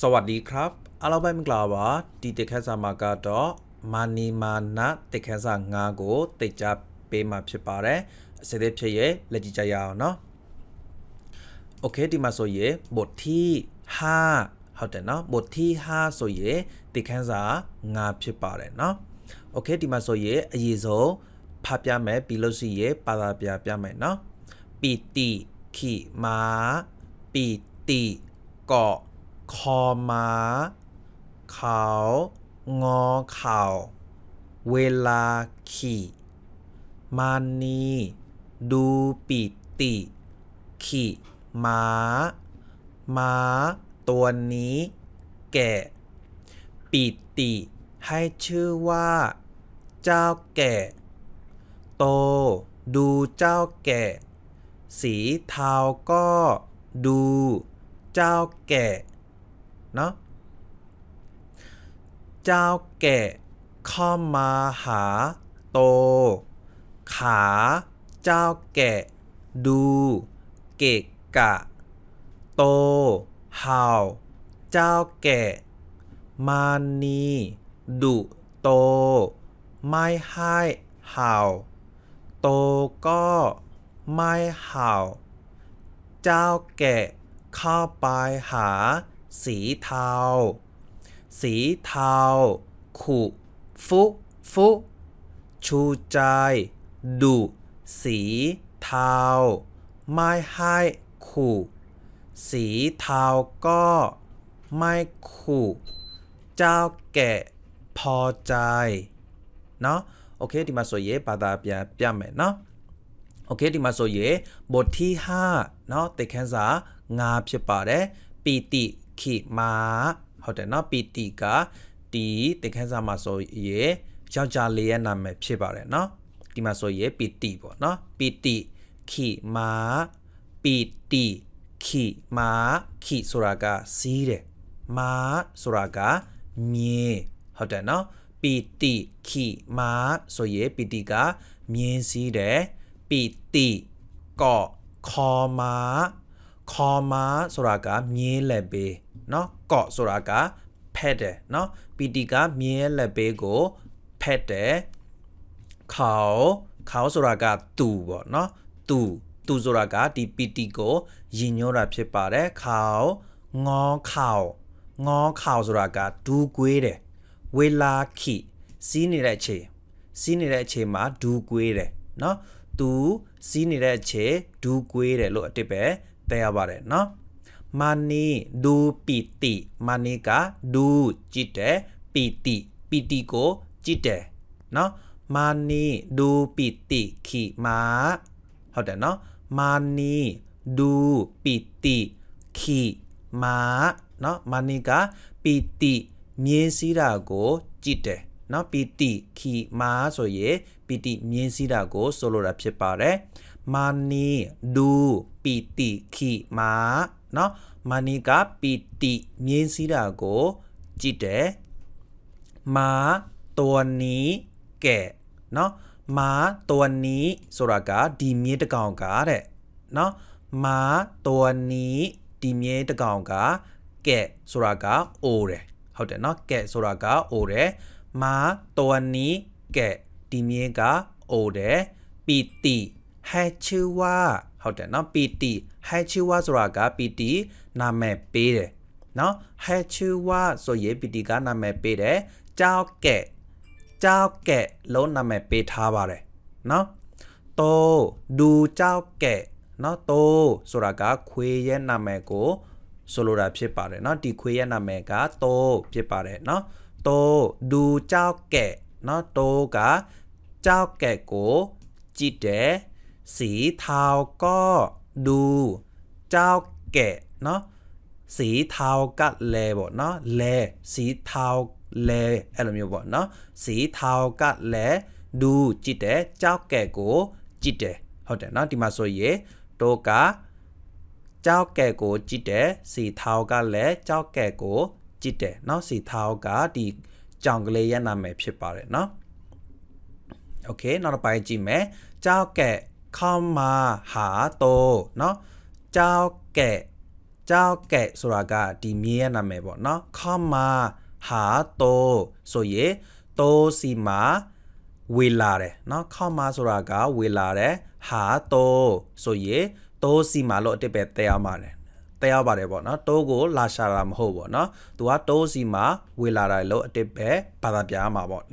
สวัสดีครับအားလုံးပဲမင်္ဂလာပါဒီတက်ခန်းစာမှာကတော့မာနီမာနာတက်ခန်းစာ9ကိုတိတ်ကြပေးမှာဖြစ်ပါတယ်အစတဲ့ဖြစ်ရဲ့လက်ကြည့်ကြရအောင်เนาะโอเคဒီမှာဆိုရင်บทที่5ဟုတ်တယ်เนาะบทที่5ဆိုရင်တက်ခန်းစာ9ဖြစ်ပါတယ်เนาะโอเคဒီမှာဆိုရင်အရေးဆုံးဖတ်ပြမယ်ပြီးလို့ရှိရင်ပါတာပြပြမယ်เนาะပီတိခိမာပီတိเกาะ คอม้าเขางอเข่าเวลาขี่มานีดูปิติ ขี่ม้า ม้า ตัวนี้ แก่ ปิติ ให้ชื่อว่า เจ้าแก่ โต ดูเจ้าแก่ สีเทาก็ ดู เจ้าแก่ เนาะเจ้าแก่เข้ามาหาโต ขาเจ้าแก่ดู เกะกะ โตเห่าเจ้าแก่มานีดุโต ไม่ให้เห่า โตก็ไม่เห่า เจ้าแก่เข้าไปหา สีเทา สีเทา ขุฟุฟุ ชูใจ ดุ สีเทา ไม่ให้ขู่ สีเทาก็ไม่ขู่ เจ้าแก่พอใจ เนาะโอเคဒီမှာဆိုရင်ဘာသာပြန်ပြမယ်เนาะโอเคဒီမှာဆိုရင်บทที่5เนาะတေခန်းစာ9ဖြစ်ပါတယ်ပီတိ ခိမာဟုတ်တယ်နော်ပီတိကတီသင်ခန်းစာမှာဆိုရေယောက်ျားလေးရဲ့နာမည်ဖြစ်ပါတယ်နော်ဒီမှာဆိုရေပီတိပေါ့နော်ပီတိခိမာပီတိခိမာခိဆိုတာကစီးတယ်မာဆိုတာကမြင်းဟုတ်တယ်နော်ပီတိခိမာဆိုရေပီတိကမြင်းစီးတယ်ပီတိကောခေါ်မာ ခေါ်မာဆိုတာကမြင်းလက်ပေးเนาะကော့ဆိုတာကဖက်တယ်เนาะပီတိကမြင်းလက်ပေးကိုဖက်တယ်ခေါခေါဆိုတာကတူပေါ့เนาะတူတူဆိုတာကဒီပီတိကိုယဉ်ညိုတာဖြစ်ပါတယ်ခေါငေါခေါငေါခေါဆိုတာကဒူးကွေးတယ်ဝေလာခိစီးနေတဲ့အချိန်စီးနေတဲ့အချိန်မှာဒူးကွေးတယ်เนาะသူစီးနေတဲ့အချိန်ဒူးကွေးတယ်လို့အတိပဲ တည်ရပါတယ်နော်မာနီဒူပီတိမာနီကဒူကြည့်တယ်ပီတိပီတိကိုကြည့်တယ်နော်မာနီဒူပီတိခိမာဟုတ်တယ်နော်မာနီဒူပီတိခိမာနော်မာနီကပီတိမြင်းစည်းတာကိုကြည့်တယ်နော်ပီတိခိမာဆိုရင်ပီတိမြင်းစည်းတာကိုဆိုလိုတာဖြစ်ပါတယ် မာနီဒူပီတိခိမာเนาะမာနီကပီတိမြင်းစည်းတာကိုကြည့်တယ်မာตัวนี้แก่เนาะမာตัวนี้ဆိုတာကဒီမြင်းတစ်ကောင်ကတဲ့เนาะမာตัวนี้ဒီမြင်းတစ်ကောင်ကကဲဆိုတာကအိုတယ်ဟုတ်တယ်เนาะကဲဆိုတာကအိုတယ်မာตัวนี้แก่ဒီမြင်းကအိုတယ်ပီတိ ဟဲချူဝါဟုတ်တယ်เนาะပီတိဟဲချူဝါဆိုတာကပီတိနာမည်ပေးတယ်เนาะဟဲချူဝါဆိုရင်ပီတိကနာမည်ပေးတယ်ကြောက်ကဲကြောက်ကဲလုံးနာမည်ပေးထားပါတယ်เนาะโตดูเจ้าแก่เนาะโตဆိုတာကခွေရဲ့နာမည်ကိုဆိုလိုတာဖြစ်ပါတယ်เนาะဒီခွေရဲ့နာမည်ကโตဖြစ်ပါတယ်เนาะโตดูเจ้าแก่เนาะโตကเจ้าแก่ကိုကြည့်တယ် สีเทาก็ดูเจ้าแก่เนาะสีเทาကလဲပေါ့เนาะလဲสีเทาလဲအဲ့လိုမျိုးပေါ့เนาะสีเทาကလဲดูကြည့်တယ်ကြောက်แก่ကိုကြည့်တယ်ဟုတ်တယ်เนาะဒီမှာဆိုရင်တော့ကကြောက်แก่ကိုကြည့်တယ်สีเทาကလည်းကြောက်แก่ကိုကြည့်တယ်เนาะสีเทาကဒီကြောင်ကလေးရဲ့နာမည်ဖြစ်ပါတယ်เนาะโอเคနောက်တစ်ပိုင်းကြည့်မယ်ကြောက်แก่ เข้ามาหาโตเนาะเจ้าแก่ ကြောက်ကြက်ဆိုတာကဒီမြေရဲ့နာမည်ပေါ့နော်ခမာဟာတိုဆိုရင်တိုစီမာဝေလာတယ်နော်ခမာဆိုတာကဝေလာတယ်ဟာတိုဆိုရင်တိုစီမာလို့အတိတ်ပဲတဲရမှာတယ်တဲရပါတယ်ပေါ့နော်တိုးကိုလာရှာတာမဟုတ်ပေါ့နော်သူကတိုးစီမာဝေလာတယ်လို့အတိတ်ပဲဘာသာပြရမှာပေါ့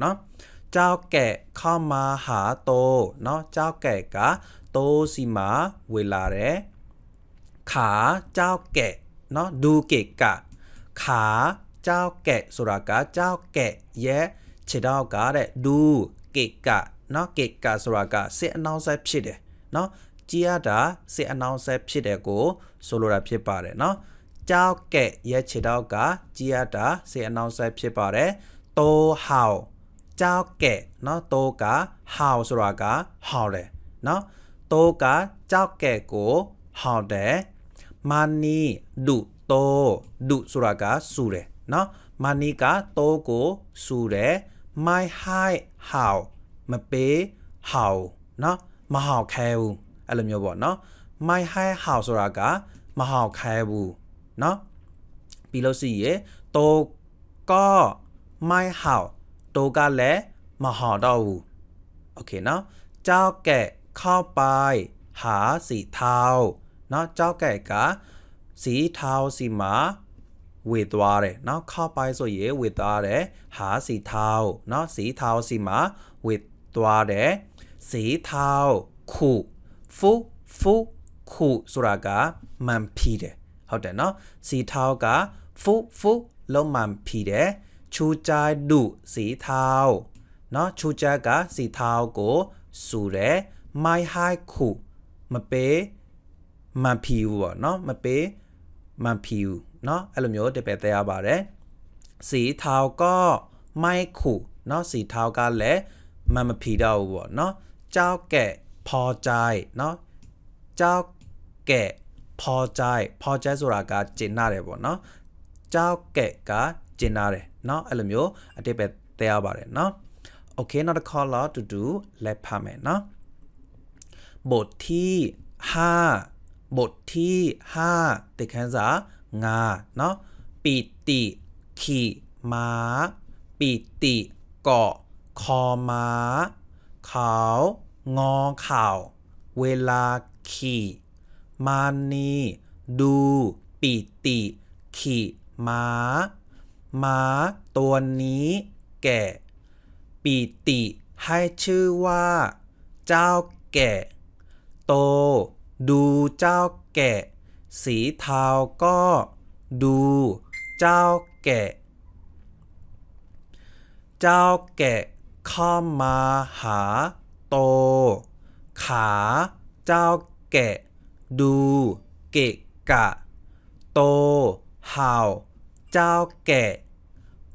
နော်ကြောက်ကြက်ခမာဟာတိုနော်ကြောက်ကြက်ကတိုးစီမာဝေလာတယ် ขาเจ้าแกะเนาะดูเกะกะ ขาเจ้าแกะဆိုတာကเจ้าแกะရဲ့ခြေထောက်ကတဲ့ดูเกะกะเนาะเกะกะဆိုတာကစစ်အနှောင်းဆက်ဖြစ်တယ်เนาะကြည်ရတာစစ်အနှောင်းဆက်ဖြစ်တယ်ကိုဆိုလိုတာဖြစ်ပါတယ်เนาะเจ้าแกะရဲ့ခြေထောက်ကကြည်ရတာစစ်အနှောင်းဆက်ဖြစ်ပါတယ်โตเ ห่าเจ้าแกะเนาะโตကเห่าဆိုတာကเห่าတယ်เนาะโตကเจ้าแกะကိုเห่าတယ် မာနီဒုတိုဒုဆိုတာကစူတယ်เนาะမာနီကတိုကိုစူတယ် my hi how မပေး how เนาะမဟောက်ခဲဘူးအဲ့လိုမျိုးပေါ့เนาะ my hi how ဆိုတာကမဟောက်ခဲဘူးเนาะပြီးလို့ရှိရင်တိုก็ my how တိုကလည်းမဟောက်တော့ဘူး โอเคเนาะเจ้าแกะเข้าไปหาสีเทาเนาะเจ้าแกะကสีเทาสีมาဝေသွားတယ်เนาะเข้าไปဆိုရင်ဝေသွားတယ်หาสีเทาเนาะสีเทาสีมาဝေသွားတယ်สีเทาခုဖူဖူခုဆိုတာကမန်ဖီတယ်ဟုတ်တယ်เนาะสีเทาကဖူဖူလုံးမန်ဖီတယ် ချူကြိုင်ဒုสีเทา เนาะชูจักကစီထားကိုစူတယ်မိုင်ဟိုက်ခုမပေးမန်ဖြီဘူးပေါ့เนาะမပေးမန်ဖြီဘူးเนาะအဲ့လိုမျိုးတပည့်သေးရပါတယ်စီထားก็မိုက်ခုเนาะစီထားကလည်းမန်မဖြီတော့ဘူးပေါ့เนาะကြောက်แกะพอใจเนาะကြောက်แกะพอใจพอใจဆိုတာကကျင်နာတယ်ပေါ့เนาะကြောက်แกะက ကျင်နာတယ်เนาะအဲ့လိုမျိုးအတိတ်ပဲသေးရပါတယ်เนาะ โอเคနောက်တစ်ခေါက်တော့တူတူလက်ဖတ်မယ်เนาะบทที่5บทที่5ติดแคนสางาเนาะปิติขี่ม้า ปิติเกาะ คอม้า เขางอเข่า เวลาขี่มานีดู ปิติขี่ม้า ม้าตัวนี้แก่ ปีติให้ชื่อว่า เจ้าแก่ โต ดูเจ้าแก่ สีเทาก็ ดู เจ้าแก่ เจ้าแก่เข้ามาหา โต ขา เจ้าแก่ ดู เกะกะ โตเห่า เจ้าแก่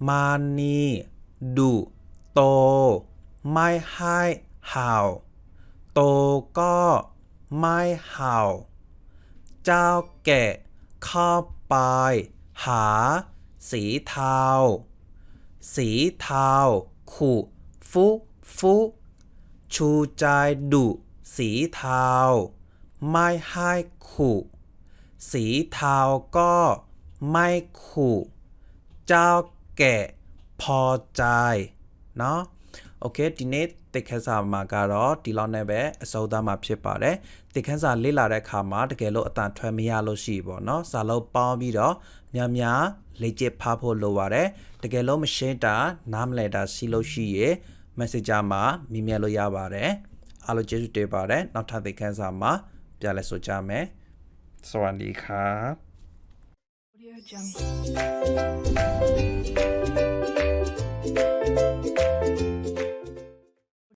มานีดุโต ไม่ให้เห่า โตก็ไม่เห่า เจ้าแก่เข้าไปหา สีเทา สีเทาขุฟุฟุชูใจดุสีเทา ไม่ให้ขุสีเทาก็ไม่ขุเจ้า แก่พอใจเนาะโอเคဒီနေ့တိတ်ခန်းစာမှာကတော့ဒီလောက်နဲ့ပဲအစိုးသားမှာဖြစ်ပါတယ်တိတ်ခန်းစာလေ့လာတဲ့အခါမှာတကယ်လို့အတန်ထွက်မရလို့ရှိပေါ့เนาะစာလုံးပေါင်းပြီးတော့များများလေ့ကျင့်ဖတ်ဖို့လိုပါတယ်တကယ်လို့မရှင်းတာနားမလည်တာရှိလို့ရှိရေ messenger မှာမြင်မြင်လို့ရပါတယ်အားလုံးကျေးဇူးတင်ပါတယ်နောက်ထပ်တိတ်ခန်းစာမှာပြန်လဲဆိုကြမယ်စวัสดีครับ koyacağım.